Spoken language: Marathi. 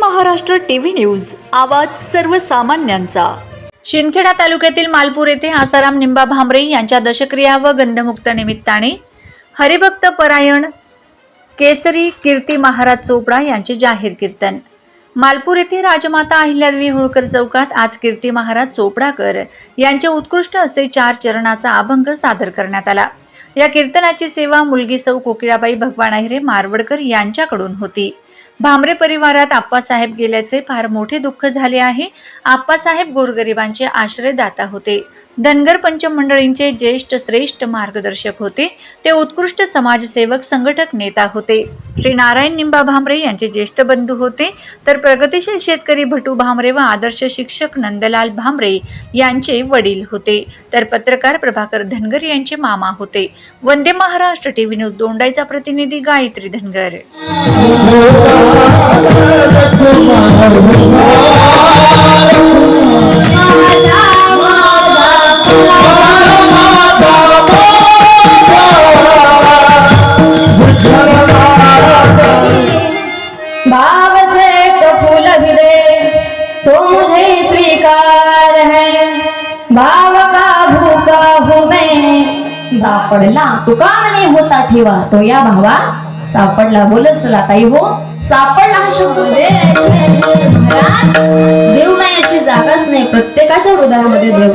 महाराष्ट्र टीव्ही न्यूज आवाज सर्वसामान्यांचा. शिंदखेडा तालुक्यातील मालपूर येथे आसाराम निंबा भांबरे यांच्या दशक्रिया व गंधमुक्त निमित्ताने हरिभक्त परायण केसरी कीर्ती महाराज चोपडा यांचे जाहीर कीर्तन. मालपूर येथे राजमाता अहिल्यादेवी होळकर चौकात आज कीर्ती महाराज चोपडाकर यांच्या उत्कृष्ट असे चार चरणाचा अभंग सादर करण्यात आला. या कीर्तनाची सेवा मुलगी सौ कोकिळाबाई भगवान अहिरे मारवडकर यांच्याकडून होती. भामरे परिवारात आप्पासाहेब गेल्याचे फार मोठे दुःख झाले आहे. आप्पासाहेब गोरगरिबांचे आश्रयदाता होते. धनगर पंचमंडळींचे ज्येष्ठ श्रेष्ठ मार्गदर्शक होते. ते उत्कृष्ट समाजसेवक संघटक नेता होते. श्री नारायण निंबा भामरे यांचे ज्येष्ठ बंधू होते. तर प्रगतिशील शेतकरी भटू भामरे व आदर्श शिक्षक नंदलाल भामरे यांचे वडील होते. तर पत्रकार प्रभाकर धनगर यांचे मामा होते. वंदे महाराष्ट्र टीव्ही न्यूज दोंडाईचा प्रतिनिधी गायत्री धनगर. भाव से तो फूल भी दे। तो मुझे स्वीकार है। भाव का भूखा हूँ मैं। सापडला तुका म्हणे होता ठेवा। तो या भावा सापडला बोलत चला ताई हो। सापडला हा शब्द दे। देव नाही अशी जागाच नाही प्रत्येकाच्या हृदयामध्ये देव